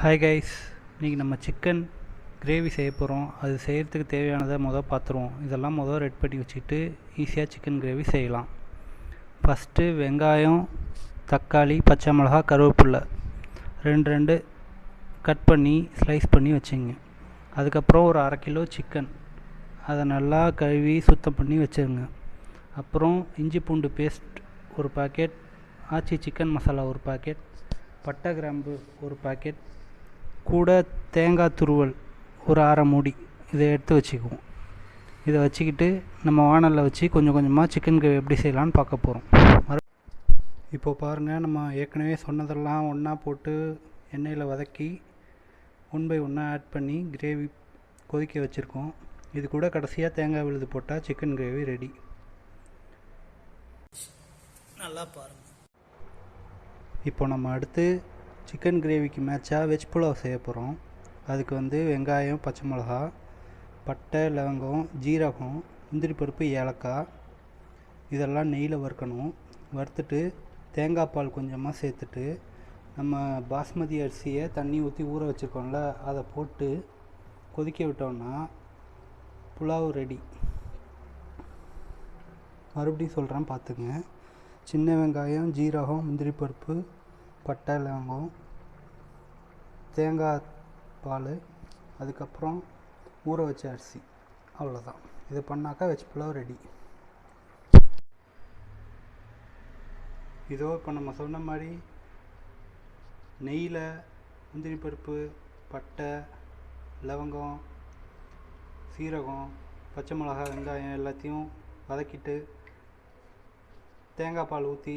Hi guys இன்றைக்கி நம்ம chicken gravy செய்ய போகிறோம் அது செய்கிறதுக்கு தேவையானதை மொதல் பார்த்துருவோம் இதெல்லாம் மொதல் ரெட் பண்ணி வச்சுக்கிட்டு ஈஸியாக சிக்கன் கிரேவி செய்யலாம். ஃபஸ்ட்டு வெங்காயம் தக்காளி பச்சை மிளகா கருவேப்பில்லை ரெண்டு ரெண்டு கட் பண்ணி ஸ்லைஸ் பண்ணி வச்சுங்க. அதுக்கப்புறம் ஒரு அரை கிலோ சிக்கன் அதை நல்லா கழுவி சுத்தம் பண்ணி வச்சுருங்க. அப்புறம் இஞ்சி பூண்டு பேஸ்ட் ஒரு பாக்கெட் ஆச்சி சிக்கன் மசாலா ஒரு பாக்கெட் பட்டை கிராம்பு ஒரு பாக்கெட் கூட தேங்காய் துருவல் ஒரு அரை மூடி இதை எடுத்து வச்சுக்குவோம். இதை வச்சுக்கிட்டு நம்ம வானலில் வச்சு கொஞ்சம் கொஞ்சமாக சிக்கன் கிரேவி எப்படி செய்யலான்னு பார்க்க போகிறோம் இப்போது பாருங்கள் நம்ம ஏற்கனவே சொன்னதெல்லாம் ஒன்றா போட்டு எண்ணெயில் வதக்கி ஒன் பை ஒன்றா ஆட் பண்ணி கிரேவி கொதிக்க வச்சுருக்கோம். இது கூட கடைசியாக தேங்காய் விழுது போட்டால் சிக்கன் கிரேவி ரெடி நல்லா பாருங்கள் இப்போ நம்ம அடுத்து சிக்கன் கிரேவிக்கு மேட்சாக வெஜ் புலாவ் செய்ய போகிறோம் அதுக்கு வந்து வெங்காயம் பச்சை மிளகா பட்டை லவங்கம் ஜீரகம் முந்திரி பருப்பு ஏலக்காய். இதெல்லாம் நெய்யில் வறுக்கணும். வறுத்துட்டு தேங்காய் பால் கொஞ்சமாக சேர்த்துட்டு நம்ம பாஸ்மதி அரிசியை தண்ணி ஊற்றி ஊற வச்சுருக்கோம்ல அதை போட்டு கொதிக்க விட்டோம்னா புலாவ் ரெடி மறுபடியும் சொல்கிறேன் பார்த்துங்க சின்ன வெங்காயம் ஜீரகம் முந்திரி பருப்பு பட்டை லவங்கம் தேங்காய் பால் அதுக்கப்புறம் ஊற வச்ச அரிசி. அவ்வளோதான் இது பண்ணாக்கா வெஜ் புலாவ் ரெடி இதோ இப்போ நம்ம சொன்ன மாதிரி நெய்யில் முந்திரி பருப்பு பட்டை லவங்கம் சீரகம் பச்சை மிளகா வெங்காயம் எல்லாத்தையும் வதக்கிட்டு தேங்காய் பால் ஊற்றி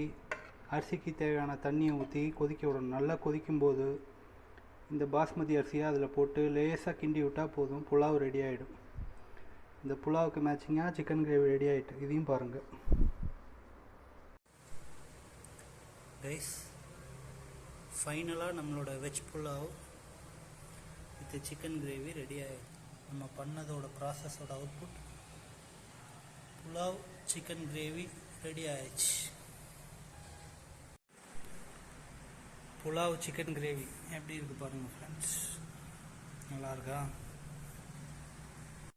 அரிசிக்கு தேவையான தண்ணியை ஊற்றி கொதிக்க விடணும். நல்லா கொதிக்கும்போது இந்த பாஸ்மதி அரிசியை அதில் போட்டு லேசாக கிண்டி விட்டால் போதும். புலாவ் ரெடி ஆகிடும் இந்த புலாவுக்கு மேட்சிங்காக சிக்கன் கிரேவி ரெடி ஆகிட்டு இதையும் பாருங்கள் ரைஸ் ஃபைனலாக நம்மளோட veg pulao with chicken gravy ready ஆகிடும் நம்ம பண்ணதோட ப்ராசஸோட output pulao chicken gravy ready ஆயிடுச்சு. புலாவ் சிக்கன் கிரேவி எப்படி இருக்குது பாருங்கள் ஃப்ரெண்ட்ஸ் நல்லா இருக்கா?